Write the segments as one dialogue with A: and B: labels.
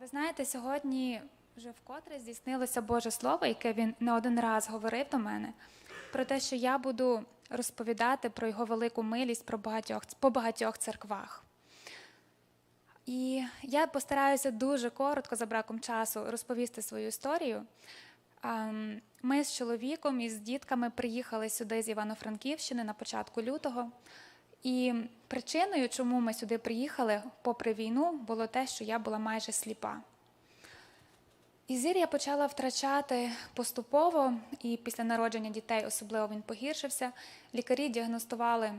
A: Ви знаєте, сьогодні вже вкотре здійснилося Боже Слово, яке він не один раз говорив до мене, про те, що я буду розповідати про його велику милість про багатьох, по багатьох церквах. І я постараюся дуже коротко, за браком часу, розповісти свою історію. Ем, Ми з чоловіком і з дітками приїхали сюди з Івано-Франківщини на початку лютого. І причиною, чому ми сюди приїхали, попри війну, було те, що я була майже сліпа. І зір я почала втрачати поступово, і після народження дітей особливо він погіршився. Лікарі діагностували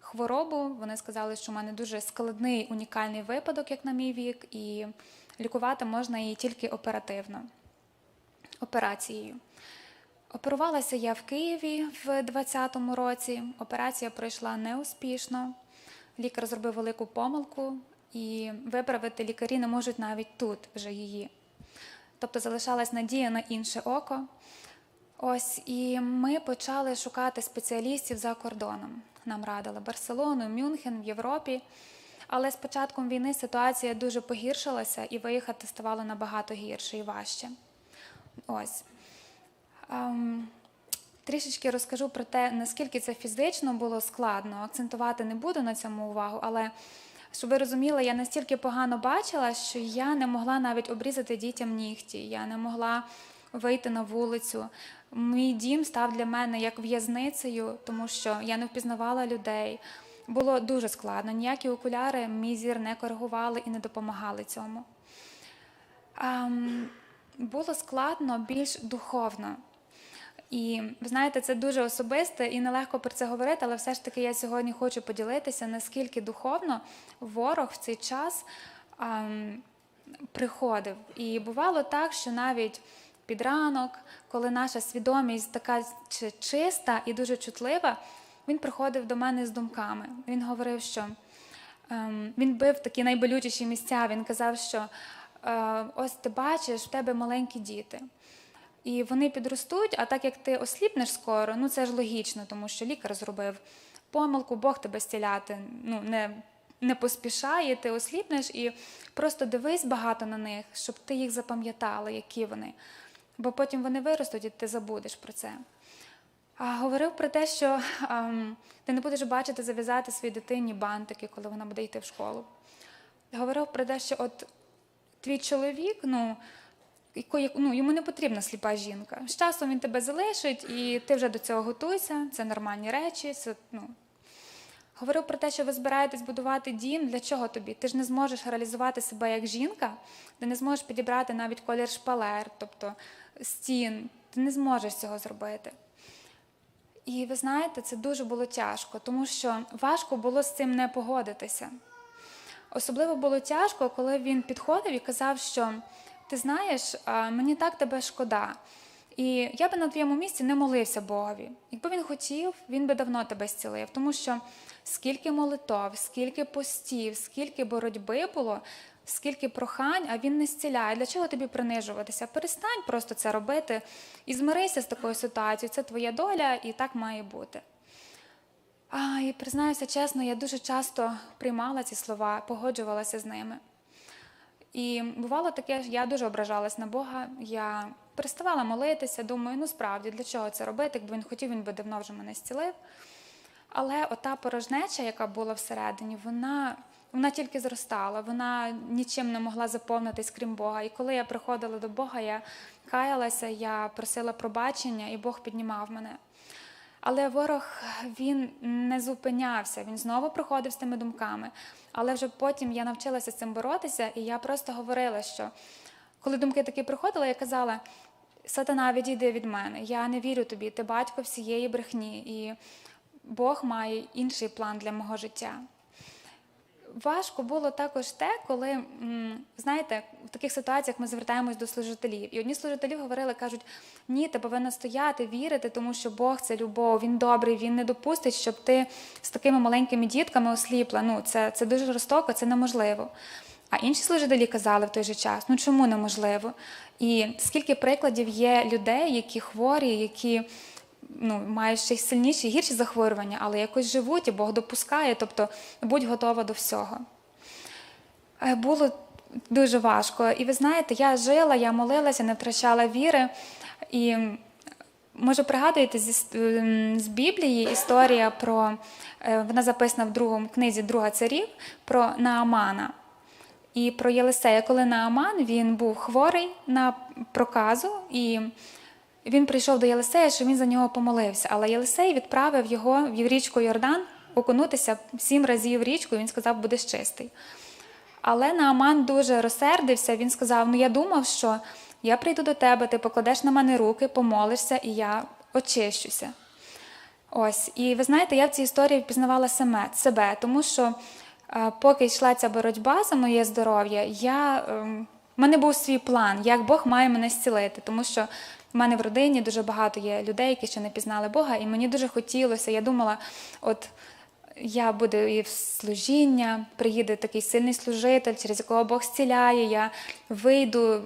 A: хворобу. Вони сказали, що в мене дуже складний унікальний випадок, як на мій вік, і лікувати можна її тільки оперативно операцією. Оперувалася я в Києві в 2020 році. Операція пройшла неуспішно. Лікар зробив велику помилку, і виправити лікарі не можуть навіть тут вже її. Тобто залишалась надія на інше око. Ось і ми почали шукати спеціалістів за кордоном. Нам радили Барселону, Мюнхен в Європі. Але з початком війни ситуація дуже погіршилася, і виїхати ставало набагато гірше і важче. Ось. Ем, трішечки розкажу про те, наскільки це фізично було складно. Акцентувати не буду на цьому увагу, але щоб ви розуміли, я настільки погано бачила, що я не могла навіть обрізати дітям нігті, я не могла вийти на вулицю. Мій дім став для мене як в'язницею, тому що я не впізнавала людей. Було дуже складно. Ніякі окуляри мій зір не коригували і не допомагали цьому. Ем, було складно більш духовно. І ви знаєте, це дуже особисте і нелегко про це говорити, але все ж таки я сьогодні хочу поділитися, наскільки духовно ворог в цей час ем, приходив. І бувало так, що навіть під ранок, коли наша свідомість така чиста і дуже чутлива, він приходив до мене з думками. Він говорив, що ем, він бив такі найболючіші місця. Він казав, що е, ось ти бачиш, в тебе маленькі діти. І вони підростуть, а так як ти осліпнеш скоро, ну це ж логічно, тому що лікар зробив помилку, Бог тебе зціляти ну, не, не поспішає, ти осліпнеш і просто дивись багато на них, щоб ти їх запам'ятала, які вони. Бо потім вони виростуть і ти забудеш про це. А, говорив про те, що ем, ти не будеш бачити зав'язати своїй дитині бантики, коли вона буде йти в школу. Говорив про те, що от твій чоловік, ну, ну, йому не потрібна сліпа жінка. З часом він тебе залишить, і ти вже до цього готуйся, це нормальні речі. Це, ну. Говорив про те, що ви збираєтесь будувати дім. Для чого тобі? Ти ж не зможеш реалізувати себе як жінка, ти не зможеш підібрати навіть колір шпалер, тобто стін. Ти не зможеш цього зробити. І ви знаєте, це дуже було тяжко, тому що важко було з цим не погодитися. Особливо було тяжко, коли він підходив і казав, що ти знаєш, мені так тебе шкода. І я би на твоєму місці не молився Богові. Якби він хотів, він би давно тебе зцілив. Тому що скільки молитов, скільки постів, скільки боротьби було, скільки прохань, а він не зціляє. Для чого тобі принижуватися? Перестань просто це робити і змирися з такою ситуацією. Це твоя доля, і так має бути. А, і признаюся чесно, я дуже часто приймала ці слова, погоджувалася з ними. І бувало таке, я дуже ображалась на Бога. Я переставала молитися, думаю, ну справді, для чого це робити? Якби він хотів, він би давно вже мене зцілив. Але ота порожнеча, яка була всередині, вона, вона тільки зростала, вона нічим не могла заповнитись, крім Бога. І коли я приходила до Бога, я каялася, я просила пробачення, і Бог піднімав мене. Але ворог він не зупинявся, він знову проходив з тими думками. Але вже потім я навчилася з цим боротися, і я просто говорила, що коли думки такі приходили, я казала: Сатана, відійди від мене, я не вірю тобі, ти батько всієї брехні, і Бог має інший план для мого життя. Важко було також те, коли, знаєте, в таких ситуаціях ми звертаємось до служителів. І одні служителі говорили, кажуть, ні, ти повинна стояти, вірити, тому що Бог це любов, Він добрий, Він не допустить, щоб ти з такими маленькими дітками осліпла. Ну, це, це дуже жорстоко, це неможливо. А інші служителі казали в той же час, ну чому неможливо? І скільки прикладів є людей, які хворі, які ну, мають ще й сильніші, гірші захворювання, але якось живуть, і Бог допускає, тобто будь готова до всього. Е, Було дуже важко. І ви знаєте, я жила, я молилася, не втрачала віри. І може пригадуєте зі ем, з Біблії історія про е, вона записана в другому книзі Друга царів про Наамана. І про Єлисея, коли Нааман він був хворий на проказу, і він прийшов до Єлисея, що він за нього помолився. Але Єлисей відправив його в річку Йордан окунутися сім разів річку, і він сказав, будеш чистий. Але Нааман дуже розсердився. Він сказав: Ну я думав, що я прийду до тебе, ти покладеш на мене руки, помолишся, і я очищуся. Ось, і ви знаєте, я в цій історії впізнавала саме себе, тому що е, поки йшла ця боротьба за моє здоров'я, я, ем, в мене був свій план, як Бог має мене зцілити, тому що в мене в родині дуже багато є людей, які ще не пізнали Бога, і мені дуже хотілося. Я думала, от я буду і в служіння, приїде такий сильний служитель, через якого Бог зціляє, я вийду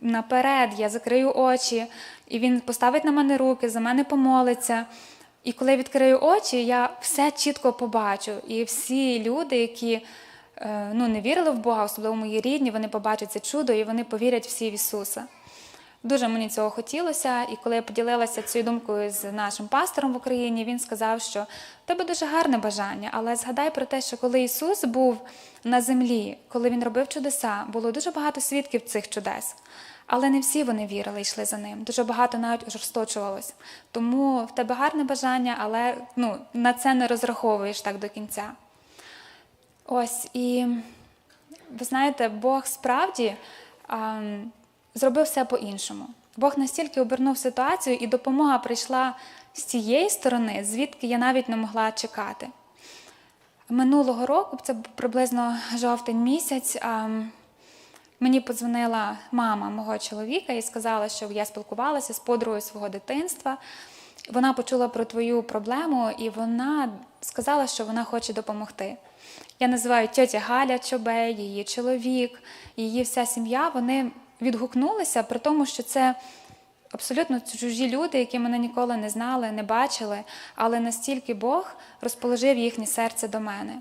A: наперед, я закрию очі, і він поставить на мене руки, за мене помолиться. І коли я відкрию очі, я все чітко побачу. І всі люди, які е, ну, не вірили в Бога, особливо мої рідні, вони побачать це чудо і вони повірять всі в Ісуса. Дуже мені цього хотілося, і коли я поділилася цією думкою з нашим пастором в Україні, він сказав, що в тебе дуже гарне бажання, але згадай про те, що коли Ісус був на землі, коли Він робив чудеса, було дуже багато свідків цих чудес. Але не всі вони вірили і йшли за ним. Дуже багато навіть жорсточувалось. Тому в тебе гарне бажання, але ну, на це не розраховуєш так до кінця. Ось і ви знаєте, Бог справді а, зробив все по-іншому. Бог настільки обернув ситуацію, і допомога прийшла з цієї сторони, звідки я навіть не могла чекати. Минулого року, це приблизно жовтень місяць, мені подзвонила мама мого чоловіка і сказала, що я спілкувалася з подругою свого дитинства. Вона почула про твою проблему, і вона сказала, що вона хоче допомогти. Я називаю тьотя Галя Чобей, її чоловік, її вся сім'я. Вони відгукнулися при тому, що це абсолютно чужі люди, які мене ніколи не знали, не бачили, але настільки Бог розположив їхнє серце до мене.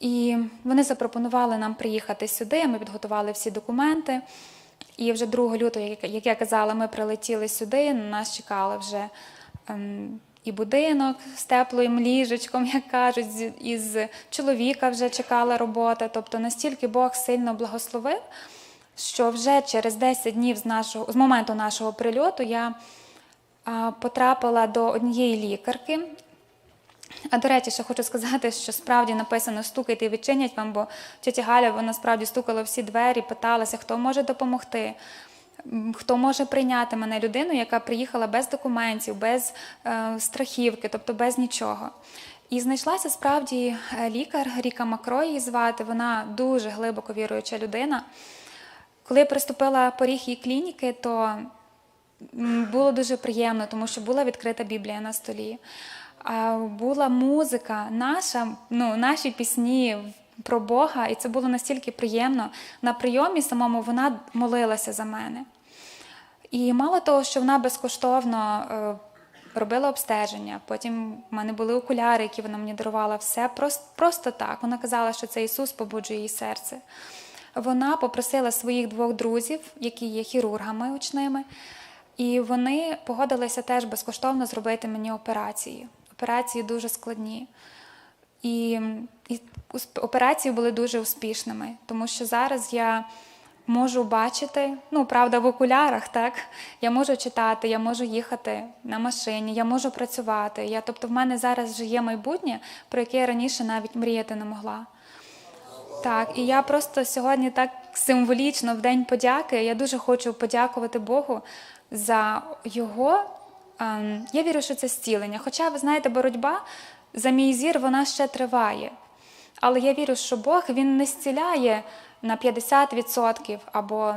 A: І вони запропонували нам приїхати сюди. Ми підготували всі документи. І вже 2 лютого, як- я казала, ми прилетіли сюди. На нас чекали вже ем, і будинок з теплим ліжечком, як кажуть, із чоловіка вже чекала робота. Тобто настільки Бог сильно благословив, що вже через 10 днів з нашого з моменту нашого прильоту я потрапила до однієї лікарки. А до речі, ще хочу сказати, що справді написано стукайте і відчинять вам, бо тетя Галя вона справді стукала всі двері, питалася, хто може допомогти, хто може прийняти мене людину, яка приїхала без документів, без е, страхівки, тобто без нічого. І знайшлася справді е, лікар Ріка Макро її звати. Вона дуже глибоко віруюча людина. Коли я приступила поріг її клініки, то Було дуже приємно, тому що була відкрита Біблія на столі. Була музика наша, ну, наші пісні про Бога, і це було настільки приємно. На прийомі самому вона молилася за мене. І мало того, що вона безкоштовно е, робила обстеження, потім в мене були окуляри, які вона мені дарувала, все просто, просто так. Вона казала, що це Ісус побуджує її серце. Вона попросила своїх двох друзів, які є хірургами очними, і вони погодилися теж безкоштовно зробити мені операції. Операції дуже складні. І, і операції були дуже успішними, тому що зараз я можу бачити, ну правда, в окулярах, так я можу читати, я можу їхати на машині, я можу працювати. Я, тобто, в мене зараз вже є майбутнє, про яке я раніше навіть мріяти не могла. Так, і я просто сьогодні так символічно в День подяки. Я дуже хочу подякувати Богу за його. ем, я вірю, що це зцілення. Хоча, ви знаєте, боротьба за мій зір вона ще триває. Але я вірю, що Бог він не зціляє на 50% або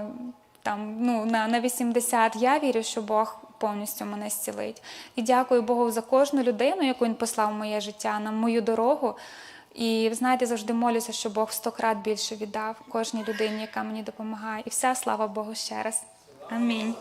A: там, ну, на, на 80%. Я вірю, що Бог повністю мене зцілить. І дякую Богу за кожну людину, яку він послав в моє життя, на мою дорогу. І ви знаєте, завжди молюся, що Бог сто крат більше віддав кожній людині, яка мені допомагає. І вся слава Богу ще раз. Амінь.